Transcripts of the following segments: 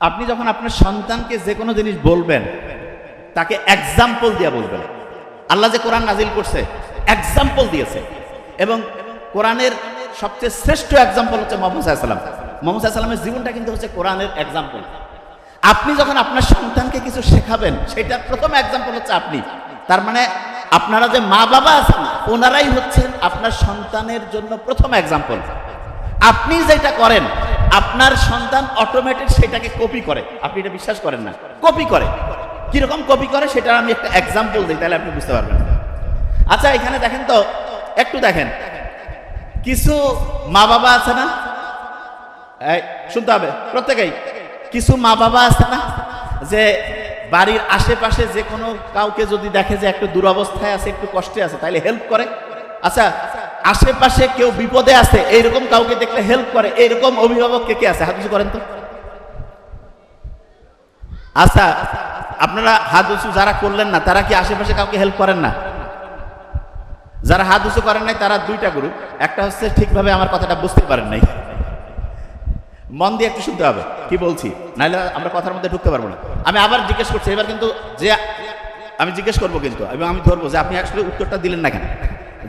আপনি যখন আপনার সন্তানকে যে কোনো জিনিস বলবেন, তাকে এক্সাম্পল দিয়ে বলবেন। আল্লাহ যে কোরআন নাজিল করছে এক্সাম্পল দিয়েছে। এবং কোরআনের সবচেয়ে শ্রেষ্ঠ এক্সাম্পল হচ্ছে মোহাম্মদ সাল্লাম মোহাম্মদ সাল্লামের জীবনটা কিন্তু হচ্ছে কোরআনের এক্সাম্পল আপনি যখন আপনার সন্তানকে কিছু শেখাবেন, সেটার প্রথম এক্সাম্পল হচ্ছে আপনি। তার মানে আপনারা যে মা বাবা আছেন, ওনারাই হচ্ছেন আপনার সন্তানের জন্য প্রথম এক্সাম্পল আপনি যেটা করেন আপনার সন্তান অটোমেটিক সেটাকে কপি করে। আপনি এটা বিশ্বাস করেন না। কপি করে। কীরকম কপি করে সেটা আমি একটা এক্সাম্পল দিই, তাহলে আপনি বুঝতে পারবেন। আচ্ছা এখানে দেখেন তো, একটু দেখেন। কিছু মা বাবা আছে না? শুনতে হবে, প্রত্যেকেই। কিছু মা বাবা আছে না? যে বাড়ির আশেপাশে যে কোনো কাউকে যদি দেখে যে একটু দুরবস্থায় আছে, একটু কষ্টে আছে, তাহলে হেল্প করে। আচ্ছা আশেপাশে কেউ বিপদে আছে, এইরকম কাউকে দেখলে হেল্প করে, এইরকম অভিভাবক কে কে আছে? হাত উঁচু করেন তো? আচ্ছা আপনারা হাত উঁচু যারা করলেন না, তারা কি আশেপাশে কাউকে হেল্প করেন না? যারা হাত উঁচু করেন নাই, তারা দুইটা গ্রুপ একটা হচ্ছে ঠিকভাবে আমার কথাটা বুঝতে পারেন নাই। মন দিয়ে একটু শুনতে হবে, কি বলছি? নাহলে আমরা কথার মধ্যে ঢুকতে পারব না। আমি আবার জিজ্ঞেস করছি, এবার কিন্তু যে আমি জিজ্ঞেস করব কিন্তু, এবং আমি ধরবো যে আপনি আসলে উত্তরটা দিলেন না কেন?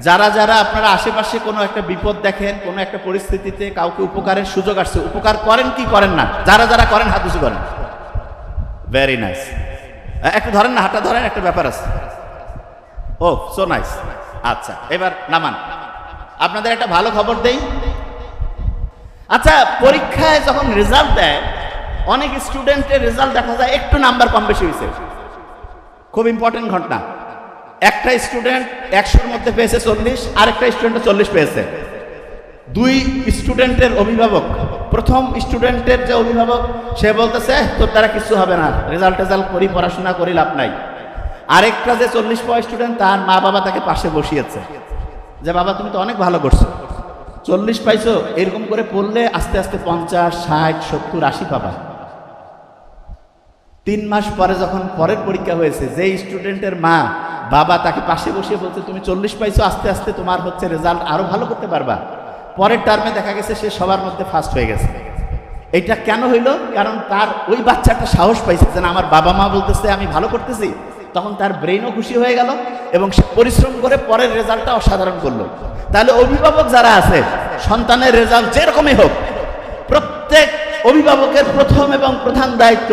যারা যারা আপনারা আশেপাশে কোনো একটা বিপদ দেখেন, কোনো একটা পরিস্থিতিতে কাউকে উপকারের সুযোগ আসছে, উপকার করেন কি করেন না, যারা যারা করেন হাত উঁচু করেন। ভেরি নাইস একটু ধরেন না, হাতটা ধরেন, একটা ব্যাপার আছে। ও সো নাইস আচ্ছা এবার নামান। আপনাদের একটা ভালো খবর দেই। আচ্ছা পরীক্ষায় যখন রেজাল্ট দেয়, অনেক স্টুডেন্টের রেজাল্ট দেখা যায় একটু নাম্বার কম বেশি হয়েছে খুব ইম্পর্টেন্ট ঘটনা। একটা স্টুডেন্ট একশোর মধ্যে পেয়েছে চল্লিশ আর একটা স্টুডেন্ট চল্লিশ পেয়েছে। দুই স্টুডেন্টের অভিভাবক। প্রথম স্টুডেন্টের যে অভিভাবক সে বলতেছে "এহ, তোর দ্বারা কিছু হবে না রেজাল্ট টেজাল্ট করি পড়াশোনা করি লাভ নাই। আরেকটা যে চল্লিশ পাওয়া স্টুডেন্ট তার মা বাবা তাকে পাশে বসিয়েছে। যে বাবা তুমি তো অনেক ভালো করছ। চল্লিশ পাইছো এরকম করে পড়লে আস্তে আস্তে পঞ্চাশ ষাট সত্তর আশি পাবা। তিন মাস পরে যখন পরের পরীক্ষা হয়েছে যে স্টুডেন্টের মা, বাবা তাকে পাশে বসিয়ে বলছে, তুমি চল্লিশ পাইছো, আস্তে আস্তে তোমার হচ্ছে রেজাল্ট আরও ভালো করতে পারবা। পরের টার্মে দেখা গেছে, সে সবার মধ্যে ফার্স্ট হয়ে গেছে। এটা কেন হইল? কারণ তার ওই বাচ্চাটা সাহস পাইছে যে আমার বাবা মা বলতেছে, আমি ভালো করতেছি। তখন তার ব্রেনও খুশি হয়ে গেল এবং সে পরিশ্রম করে পরের রেজাল্টটা অসাধারণ করল। তাহলে অভিভাবক যারা আছে, সন্তানের রেজাল্ট যেরকমই হোক, প্রত্যেক অভিভাবকের প্রথম এবং প্রধান দায়িত্ব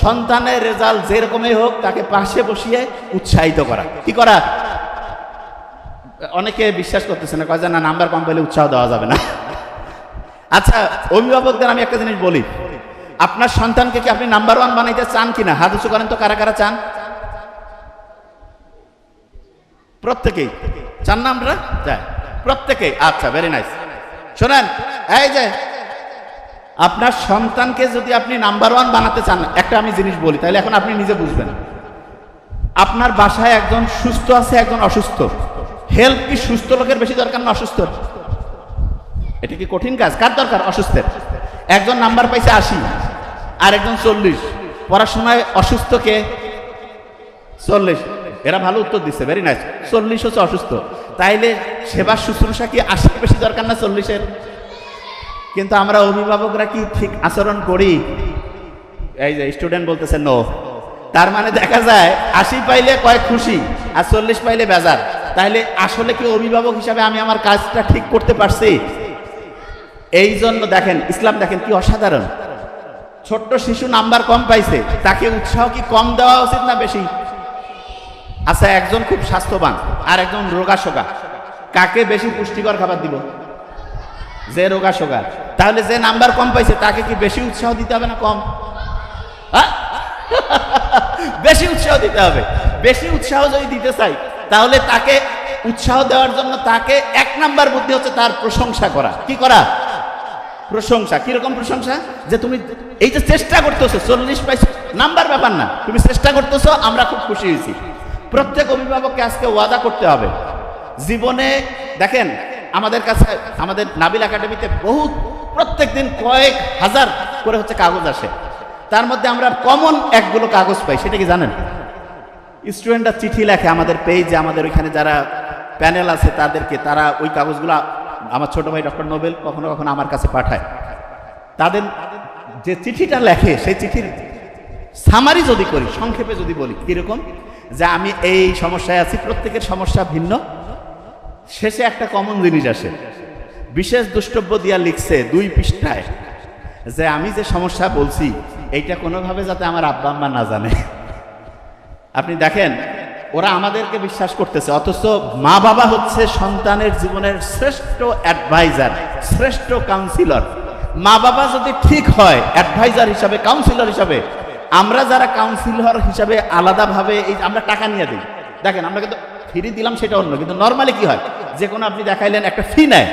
সন্তানের রেজাল্ট যেরকমই হোক, তাকে পাশে বসিয়ে উৎসাহিত করা। কি করা? অনেকে বিশ্বাস করতেছে না, কয় না, নাম্বার কম পেলে উৎসাহ দেওয়া যাবে না। আচ্ছা অভিভাবকদের আমি একটা জিনিস বলি। আপনার সন্তানকে কি আপনি নাম্বার ওয়ান বানাইতে চান কিনা? হাত উঁচু করেন তো, কারা কারা চান? প্রত্যেকেই। চান না আমরা প্রত্যেকেই। আচ্ছা ভেরি নাইস শোনেন, এই যে আপনার সন্তানকে যদি আপনি নাম্বার ওয়ান বানাতে চান, একটা আমি জিনিস বলি, তাহলে এখন আপনি নিজে বুঝবেন। আপনার বাসায় একজন সুস্থ আছে, একজন অসুস্থ। হেল্প কি সুস্থ লোকের বেশি দরকার না অসুস্থ এটা কি কঠিন কাজ? কার দরকার? অসুস্থের। একজন নাম্বার পাইছে আশি আর একজন চল্লিশ। পড়াশোনায় অসুস্থ কে চল্লিশ। এরা ভালো উত্তর দিচ্ছে ভেরি নাইস চল্লিশ হচ্ছে অসুস্থ। তাইলে সেবার শুশ্রূষা কি আশির বেশি দরকার না চল্লিশের? কিন্তু আমরা অভিভাবকরা কি ঠিক আচরণ করি? এই যে স্টুডেন্ট বলতেছে নো তার মানে দেখা যায়, আশি পাইলে কয়েক খুশি, আর চল্লিশ পাইলে বেজার। তাইলে আসলে কি অভিভাবক হিসাবে আমি আমার কাজটা ঠিক করতে পারছি? এই জন্য দেখেন, ইসলাম দেখেন কি অসাধারণ। ছোট্ট শিশু নাম্বার কম পাইছে, তাকে উৎসাহ কি কম দেওয়া উচিত না বেশি? আচ্ছা একজন খুব স্বাস্থ্যবান, আর একজন রোগা সোগা। কাকে বেশি পুষ্টিকর খাবার দিব? যে রোগা সোগা। তাহলে যে নাম্বার কম পাইছে, তাকে কি বেশি উৎসাহ দিতে হবে না কম? হ্যাঁ? বেশি উৎসাহ দিতে হবে। বেশি উৎসাহ যদি দিতে চাই, তাহলে তাকে উৎসাহ দেওয়ার জন্য তাকে এক নাম্বার বুদ্ধি হচ্ছে তার প্রশংসা করা। কি করা? প্রশংসা। কীরকম প্রশংসা? যে তুমি এই যে চেষ্টা করতেছো, চল্লিশ পাইছো নাম্বার ব্যাপার না, তুমি চেষ্টা করতেছো, আমরা খুব খুশি হয়েছি। প্রত্যেক অভিভাবককে আজকে ওয়াদা করতে হবে। জীবনে, দেখেন, আমাদের কাছে, আমাদের নাবিল একাডেমিতে বহু প্রত্যেক দিন কয়েক হাজার করে হচ্ছে কাগজ আসে। তার মধ্যে আমরা কমন একগুলো কাগজ পাই, সেটা কি জানেন? স্টুডেন্টরা চিঠি লেখে আমাদের পেজে আমাদের ওইখানে যারা প্যানেল আছে তাদেরকে, তারা ওই কাগজগুলো আমার ছোট ভাই ডক্টর নোবেল কখনো কখনো আমার কাছে পাঠায়। তাদের যে চিঠিটা লেখে, সেই চিঠির সামারি যদি করি, সংক্ষেপে যদি বলি, কীরকম? যে আমি এই সমস্যায় আছি, প্রত্যেকের সমস্যা ভিন্ন। শেষে একটা কমন জিনিস আসে। বিশেষ দুষ্টব্য দিয়া লিখছে দুই পৃষ্ঠায়। যে আমি যে সমস্যা বলছি, এইটা কোনোভাবে যাতে আমার আব্বা আম্মা না জানে। আপনি দেখেন, ওরা আমাদেরকে বিশ্বাস করতেছে, অথচ মা বাবা হচ্ছে সন্তানের জীবনের শ্রেষ্ঠ অ্যাডভাইজার শ্রেষ্ঠ কাউন্সিলর মা বাবা যদি ঠিক হয় অ্যাডভাইজার হিসাবে কাউন্সিলর হিসাবে, আমরা যারা কাউন্সিলর হিসাবে আলাদাভাবে এই আমরা টাকা নিয়ে দিই। দেখেন, আমরা কিন্তু ফ্রি দিলাম সেটা অন্য, কিন্তু নর্মালি কি হয়? যে কোনো আপনি দেখাইলেন, একটা ফি নেয়।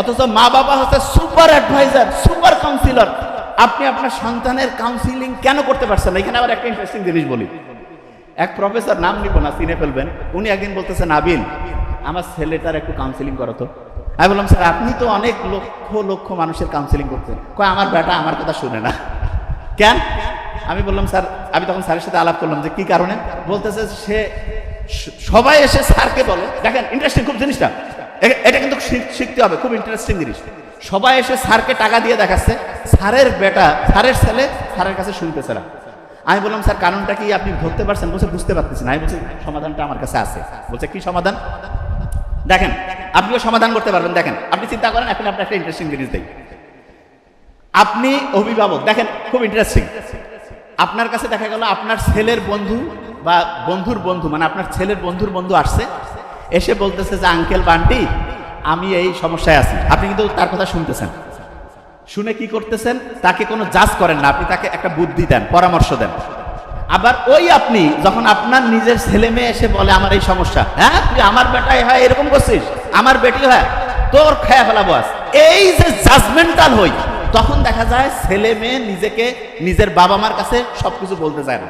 অথচ মা বাবা হচ্ছে সুপার অ্যাডভাইজার, সুপার কাউন্সিলর। আপনি আপনার সন্তানের কাউন্সিলিং কেন করতে পারছেন এখানে আবার একটা ইন্টারেস্টিং জিনিস বলি। এক প্রফেসর নাম নিব না, চিনে ফেলবেন। উনি একদিন বলতেছেন আবিল আমার ছেলেটার একটু কাউন্সিলিং করো তো। আমি বললাম, স্যার, আপনি তো অনেক লক্ষ লক্ষ মানুষের কাউন্সিলিং করতেন কয়, আমার বেটা আমার কথা শুনে না। কেন? আমি বললাম, স্যার, আমি তখন স্যারের সাথে আলাপ করলাম যে কি কারণে? বলতেছে, সে, সবাই এসে স্যারকে বলে। দেখেন ইন্টারেস্টিং খুব জিনিসটা। এটা কিন্তু শিখতে হবে, খুব ইন্টারেস্টিং জিনিস। সবাই এসে স্যারকে টাকা দিয়ে দেখাচ্ছে, স্যারের বেটা, স্যারের ছেলে স্যারের কাছে শুনতেছে না। আমি বললাম, স্যার, কারণটা কি আপনি ধরতে পারছেন? বলছে, বুঝতে পারতেছি না। আমি বলছি, সমাধানটা আমার কাছে আছে। বলছে, কি সমাধান? দেখেন, আপনিও সমাধান করতে পারবেন। দেখেন, আপনি চিন্তা করেন, এখন আপনি একটা ইন্টারেস্টিং জিনিস দেই। আপনি অভিভাবক, দেখেন, খুব ইন্টারেস্টিং আপনার কাছে দেখা গেল, আপনার ছেলের বন্ধু বা বন্ধুর বন্ধু মানে আপনার ছেলের বন্ধুর বন্ধু আসছে এসে বলতেছে যে, আঙ্কেল, বান্টি, আমি এই সমস্যায় আছি। আপনি কিন্তু তার কথা শুনতেছেন। শুনে কি করতেছেন? তাকে কোনো জাজ করেন না। আপনি তাকে একটা বুদ্ধি দেন, পরামর্শ দেন। আবার ওই আপনি, যখন আপনার নিজের ছেলে মেয়ে এসে বলে, আমার এই সমস্যা। হ্যাঁ তুই আমার বেটাই হয়, এরকম করছিস? আমার বেটি হয়। তোর খেয়া ফেলাবো আজ এই যে জাজমেন্টাল হই, তখন দেখা যায় ছেলে মেয়ে নিজেকে নিজের বাবা মার কাছে সবকিছু বলতে চায় না।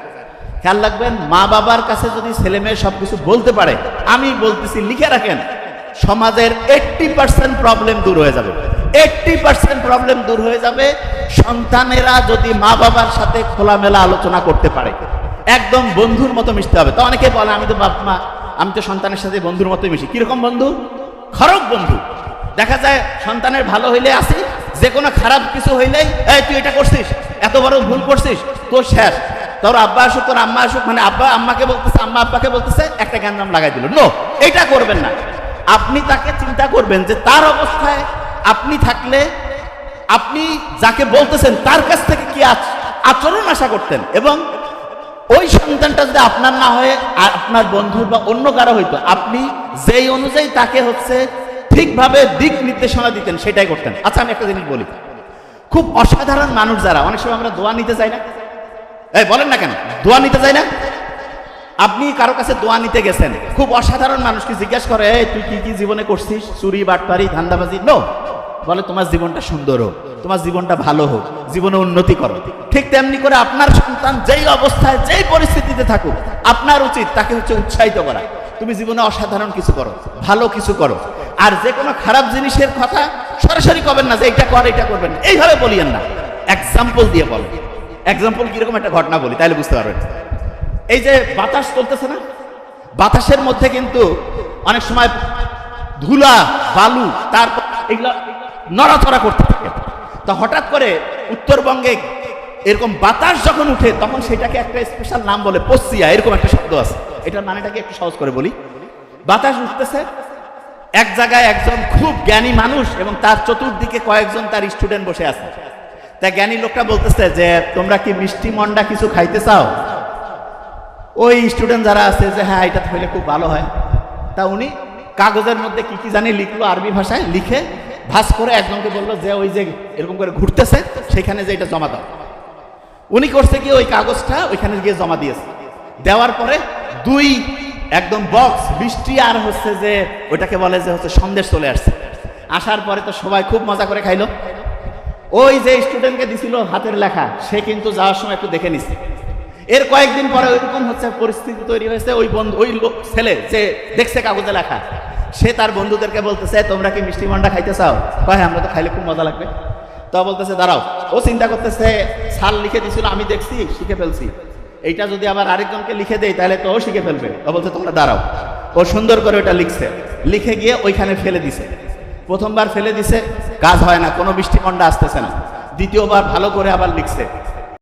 খেয়াল রাখবেন, মা বাবার কাছে যদি ছেলে মেয়ে সবকিছু বলতে পারে, আমি বলতেছি, লিখে রাখেন, সমাজের এইট্টি পার্সেন্ট প্রবলেম দূর হয়ে যাবে। এইট্টি পার্সেন্ট প্রবলেম দূর হয়ে যাবে, সন্তানেরা যদি মা বাবার সাথে খোলামেলা আলোচনা করতে পারে, একদম বন্ধুর মতো মিশতে হবে। তো অনেকে বলে, আমি তো বাপ মা, আমি তো সন্তানের সাথে বন্ধুর মতোই মিশি। কীরকম বন্ধু? খরক বন্ধু। দেখা যায়, সন্তানের ভালো হইলে আসি যে কোনো খারাপ কিছু হইলেই, এই, তুই এটা করছিস, এত বড় ভুল করছিস, তোর শেষ। তোর আব্বা আসুক, তোর আম্মা আসুক মানে আব্বা, আম্মাকে বলতেছে, আম্মা আব্বাকে বলতেছে, একটা গ্যাঞ্জাম লাগাই দিল। নো এটা করবেন না। আপনি তাকে চিন্তা করবেন যে তার অবস্থায় আপনি থাকলে আপনি যাকে বলতেছেন, তার কাছ থেকে কি আচরণ আশা করতেন? এবং ওই সন্তানটা যদি আপনার না হয়ে, আর আপনার বন্ধুর বা অন্য কারও হইতো, আপনি যেই অনুযায়ী তাকে হচ্ছে ঠিকভাবে দিক নির্দেশনা দিতেন, সেটাই করতেন। আচ্ছা আমি একটা জিনিস বলি। খুব অসাধারণ মানুষ যারা, অনেক সময় আমরা দোয়া নিতে চাই না। এই, বলেন না কেন? দোয়া নিতে চাই না? আপনি কারও কাছে দোয়া নিতে গেছেন, খুব অসাধারণ মানুষকে জিজ্ঞেস করে, এই, তুই কি কি জীবনে করছিস? চুরি, বাটপারি, ধান্দাবাজি? নো বলে, তোমার জীবনটা সুন্দর হোক, তোমার জীবনটা ভালো হোক, জীবনে উন্নতি করো। ঠিক তেমনি করে আপনার সন্তান যেই অবস্থায়, যেই পরিস্থিতিতে থাকুক, আপনার উচিত তাকে হচ্ছে উৎসাহিত করা। তুমি জীবনে অসাধারণ কিছু করো, ভালো কিছু করো। আর যে কোনো খারাপ জিনিসের কথা সরাসরি করবেন না যে এটা কর এটা করবেন। এইভাবে বলিয়েন না। এক্সাম্পল দিয়ে বলেন। এক্সাম্পল কীরকম একটা ঘটনা বলি, তাহলে বুঝতে পারবেন। এই যে বাতাস চলতেছে না? বাতাসের মধ্যে কিন্তু অনেক সময় ধুলা, বালু, তারপর এগুলো নড়াচড়া করতে থাকে। তা হঠাৎ করে উত্তরবঙ্গে এরকম বাতাস যখন উঠে, তখন সেটাকে একটা স্পেশাল নাম বলে পশ্চিয়া এরকম একটা শব্দ আছে। এটার মানেটাকে একটু সহজ করে বলি। বাতাস উঠতেছে, এক জায়গায় একজন খুব জ্ঞানী মানুষ এবং তার চতুর্দিকে কয়েকজন তার স্টুডেন্ট বসে আছে। তা জ্ঞানী লোকটা বলতেছে যে, তোমরা কি মিষ্টি মন্ডা কিছু খাইতে চাও? ওই স্টুডেন্ট যারা আছে যে হ্যাঁ এটা হইলে খুব ভালো হয়। তা উনি কাগজের মধ্যে কি কি জানি লিখলো আরবি ভাষায়, লিখে ভাস করে একজনকে বলল যে, ওই যে এরকম করে ঘুরতেছে, সেখানে যে এটা জমা দাও। উনি করছে কি, ওই কাগজটা ওইখানে গিয়ে জমা দিয়েছে। দেওয়ার পরে দুই একদম বক্স বৃষ্টি আর হচ্ছে যে, ওইটাকে বলে যে, হচ্ছে সন্দেশ চলে আসছে। আসার পরে তো সবাই খুব মজা করে খাইলো। ওই যে স্টুডেন্টকে দিছিল হাতের লেখা সে কিন্তু যাওয়ার সময় একটু দেখে নিছে। এর কয়েকদিন পরে ওইরকম হচ্ছে পরিস্থিতি তৈরি হয়েছে ওই বন্ধু ওই লোক ছেলে যে দেখছে কাগজে লেখা সে তার বন্ধুদেরকে বলতেছে তোমরা কি মিষ্টি মন্ডা খাইতে চাও? কয় "হ্যাঁ, আমরা তো খাইলে খুব মজা লাগবে। তো বলতেছে দাঁড়াও। ও চিন্তা করতেছে সাল লিখে দিছিল আমি দেখছি শিখে ফেলছি। এইটা যদি আবার আরেকজনকে লিখে দেই তাহলে তো ও শিখে ফেলবে। ও বলছে তোমরা দাঁড়াও। ও সুন্দর করে ওটা লিখছে। লিখে গিয়ে ওইখানে ফেলে দিছে। প্রথমবার ফেলে দিছে কাজ হয় না কোনো মিষ্টি মন্ডা আসতেছে না। দ্বিতীয়বার ভালো করে আবার লিখছে।